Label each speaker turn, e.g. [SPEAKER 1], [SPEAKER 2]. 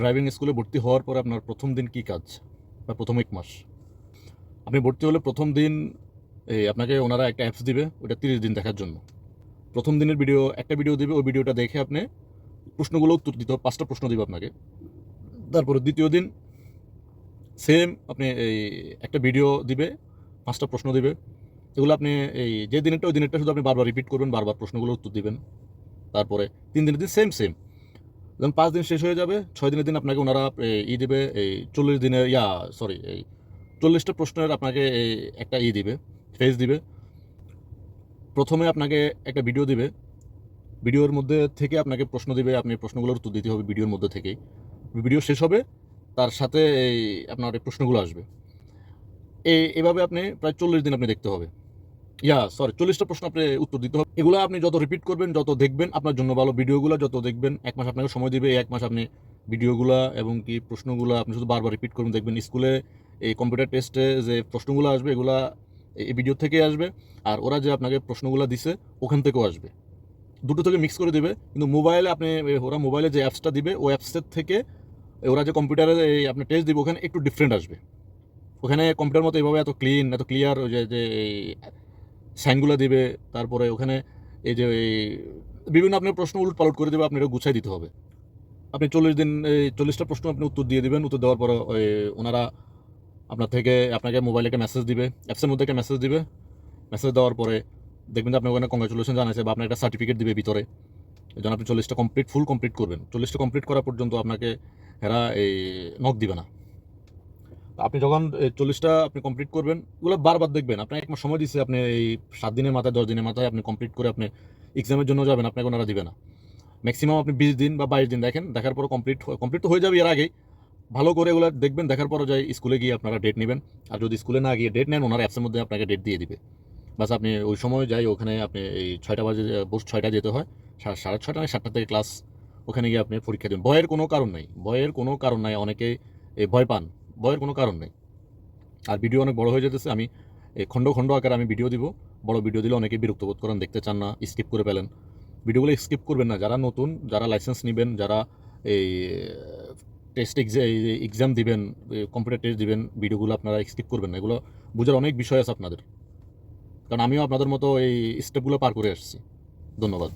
[SPEAKER 1] Driving স্কুলে ভর্তি হওয়ার পর আপনার প্রথম দিন কি কাজ? বা প্রথম এক মাস? আপনি ভর্তি হলে প্রথম দিন, এই আপনাকে ওনারা একটা অ্যাপস দিবে ওটা তিরিশ দিন দেখার জন্য। প্রথম দিনের ভিডিও একটা ভিডিও দিবে, ওই ভিডিওটা দেখে আপনি প্রশ্নগুলো উত্তর দিতে হবে, পাঁচটা প্রশ্ন দিবে আপনাকে। তারপরে দ্বিতীয় দিন সেম আপনি এই একটা ভিডিও দিবে, পাঁচটা প্রশ্ন দিবে। এগুলো আপনি এই যে দিনেরটা, ওই দিনেরটা শুধু আপনি বারবার রিপিট করবেন, বারবার প্রশ্নগুলো উত্তর দিবেন। তারপরে তিন দিনের দিন সেম সেম যখন পাঁচ দিন শেষ হয়ে যাবে, ছয় দিনের দিন আপনাকে ওনারা ই দিবে এই চল্লিশ দিনের, ইয়া সরি এই চল্লিশটা প্রশ্নের আপনাকে এই একটা ই দিবে ফেজ দিবে। প্রথমে আপনাকে একটা ভিডিও দিবে। ভিডিওর মধ্যে থেকে আপনাকে প্রশ্ন দিবে, আপনি প্রশ্নগুলোর উত্তর দিতে হবে ভিডিওর মধ্যে থেকেই। ভিডিও শেষ হবে, তার সাথে, এই, আপনার এই প্রশ্নগুলো আসবে। এই এভাবে আপনি প্রায় চল্লিশ দিন আপনি দেখতে হবে। ইয়া সরি চল্লিশটা প্রশ্ন আপনি উত্তর দিতে হবে। এগুলো আপনি যত রিপিট করবেন, যত দেখবেন, আপনার জন্য ভালো ভিডিওগুলো যত দেখবেন, এক মাস আপনাকে সময় দিবে এক মাস আপনি ভিডিওগুলো এবং কি প্রশ্নগুলো আপনি শুধু বারবার রিপিট করবেন দেখবেন স্কুলে এই কম্পিউটার টেস্টে যে প্রশ্নগুলো আসবে, এগুলা এই ভিডিও থেকে আসবে, আর ওরা যে আপনাকে প্রশ্নগুলো দিছে, ওখান থেকেও আসবে। দুটো থেকে মিক্স করে দেবে, কিন্তু মোবাইলে আপনি, ওরা মোবাইলে যে অ্যাপসটা দিবে, ওই অ্যাপসের থেকে ওরা যে কম্পিউটারে এই আপনি টেস্ট দিবে, ওখানে একটু ডিফারেন্ট আসবে। ওখানে কম্পিউটার মতো এইভাবে এত ক্লিন এত ক্লিয়ার যে সাইনগুলো দিবে, তারপরে ওখানে এই যে বিভিন্ন আপনার প্রশ্ন উলট পালট করে দেবে আপনি এটা গুছাই দিতে হবে। আপনি চল্লিশ দিন, এই চল্লিশটা প্রশ্ন আপনি উত্তর দিয়ে দিবেন, উত্তর দেওয়ার পর, ওই ওনারা আপনার থেকে, আপনাকে মোবাইলে একটা মেসেজ দিবে, অ্যাপসের মধ্যে একটা মেসেজ দিবে। মেসেজ দেওয়ার পরে দেখবেন যে আপনি ওখানে কংগ্রাচুলেশন জানাইছে বা আপনার একটা সার্টিফিকেট দিবে ভিতরে। জন্য আপনি চল্লিশটা কমপ্লিট ফুল কমপ্লিট করবেন। চল্লিশটা কমপ্লিট করা পর্যন্ত আপনাকে এরা এই নক দিবে না। আপনি যখন চল্লিশটা আপনি কমপ্লিট করবেন ওগুলো বারবার দেখবেন। আপনার এক মাস সময় দিচ্ছে আপনি এই সাত দিনের মাথায়, দশ দিনের মাথায় আপনি কমপ্লিট করে আপনি এক্সামের জন্য যাবেন, আপনাকে ওনারা দিবে না। ম্যাক্সিমাম আপনি বিশ দিন বা বাইশ দিন, দেখেন, দেখার পর কমপ্লিট কমপ্লিট তো হয়ে যাবে এর আগেই। ভালো করে এগুলো দেখবেন, দেখার পর যাই স্কুলে গিয়ে আপনারা ডেট নেবেন। আর যদি স্কুলে না গিয়ে ডেট নেন, ওনারা অ্যাপসের মধ্যে আপনাকে ডেট দিয়ে দিবে। বাস আপনি ওই সময় যাই, ওখানে আপনি এই ছয়টা বাজে বোস ছয়টা যেতে হয়। সাড়ে ছয়টা নয়, সাতটা থেকে ক্লাস ওখানে গিয়ে আপনি পরীক্ষা দেবেন। ভয়ের কোনো কারণ নেই, ভয়ের কোনো কারণ নাই অনেকে এই ভয় পান। ভয়ের কোনো কারণ নেই। আর ভিডিও অনেক বড় হয়ে যেতেছে, আমি এই খণ্ড খণ্ড আকারে আমি ভিডিও দিব। বড় ভিডিও দিলে অনেকে বিরক্ত বোধ করেন, দেখতে চান না স্কিপ করে ফেলেন। ভিডিওগুলো স্কিপ করবেন না, যারা নতুন, যারা লাইসেন্স নেবেন, যারা এই টেস্ট এক্সাম দিবেন কম্পিউটার টেস্ট দিবেন, ভিডিওগুলো আপনারা স্কিপ করবেন না। এগুলো বোঝার অনেক বিষয় আছে আপনাদের। কারণ আমিও আপনাদের মতো এই স্টেপগুলো পার করে আসছি। ধন্যবাদ।